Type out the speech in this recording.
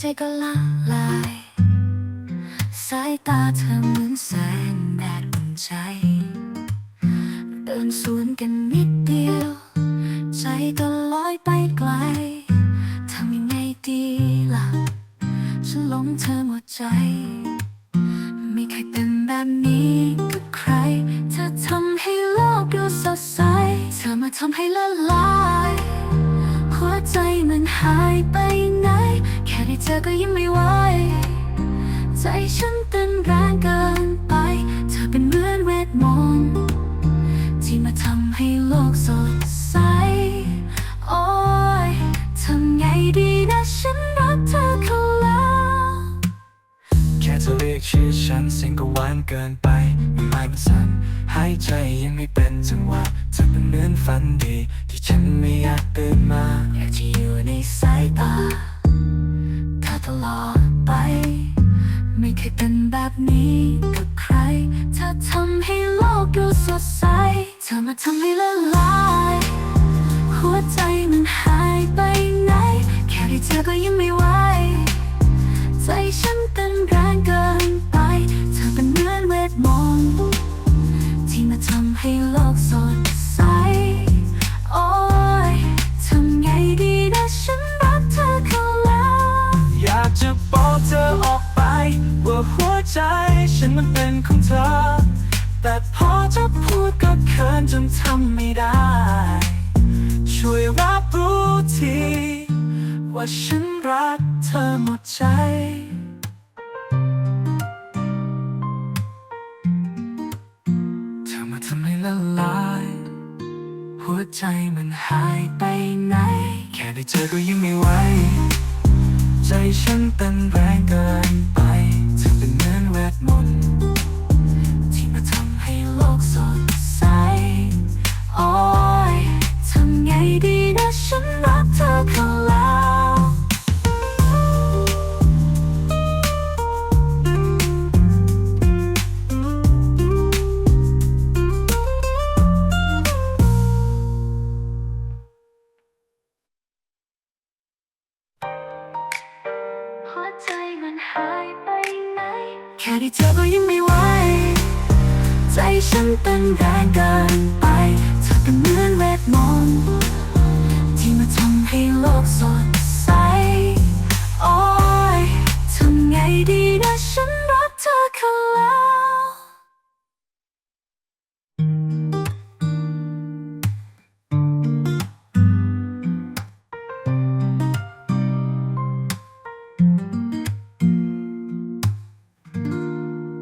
ใจก็ละลาย สายตาเธอเหมือนแสงแดดอุ่นใจ เดินสวนกันนิดเดียว ใจก็ลอยไปไกล ทำยังไงดีล่ะ ฉันหลงเธอหมดใจ ไม่เคยเป็นแบบนี้กับใคร เธอทำให้โลกดูสดใส เธอมาทำให้ละลาย หัวใจมันหายไปไหน แค่ได้เจอก็ยิ้มไม่ไหว ใจฉันเต้นแรงเกินไป เธอเป็นเหมือนเวทมนต์ที่มาทำให้โลกสดใส โอ้ยทำไงดีนะฉันรักเธอเขาแล้วแค่เธอเรียกชื่อฉันเสียงก็หวานเกินไปไม่มันสั่นหายใจยังไม่เป็นจังหวะเธอเป็นเหมือนฝันดี ฉันไม่อยากตื่นมา อยากจะอยู่ในสายตาเธอตลอดไป ไม่เคยเป็นแบบนี้กับใคร เธอทำให้โลกดูสดใส เธอมาทำให้ละลาย หัวใจมันหายไปไหน แค่ได้เจอก็ยังไม่ไหว ใจฉันเต้นแรงเกินไป เธอเป็นเหมือนเวทมนต์ที่มาทำให้โลกสด ใจฉันมันเป็นของเธอ แต่พอจะพูดก็เขินจนทำไม่ได้ ช่วยรับรู้ที ว่าฉันรักเธอหมดใจเธอมาทำให้ละลาย หัวใจมันหายไปไหน แค่ได้เจอก็ยังไม่ไหว ใจฉันเต้นแรงเกิน หัวใจมันหายไปไหน แค่ได้เจอก็ยังไม่ไหว ใจฉันเต้นแรงเกินไปเธอเป็นเหมือนเวทมนต์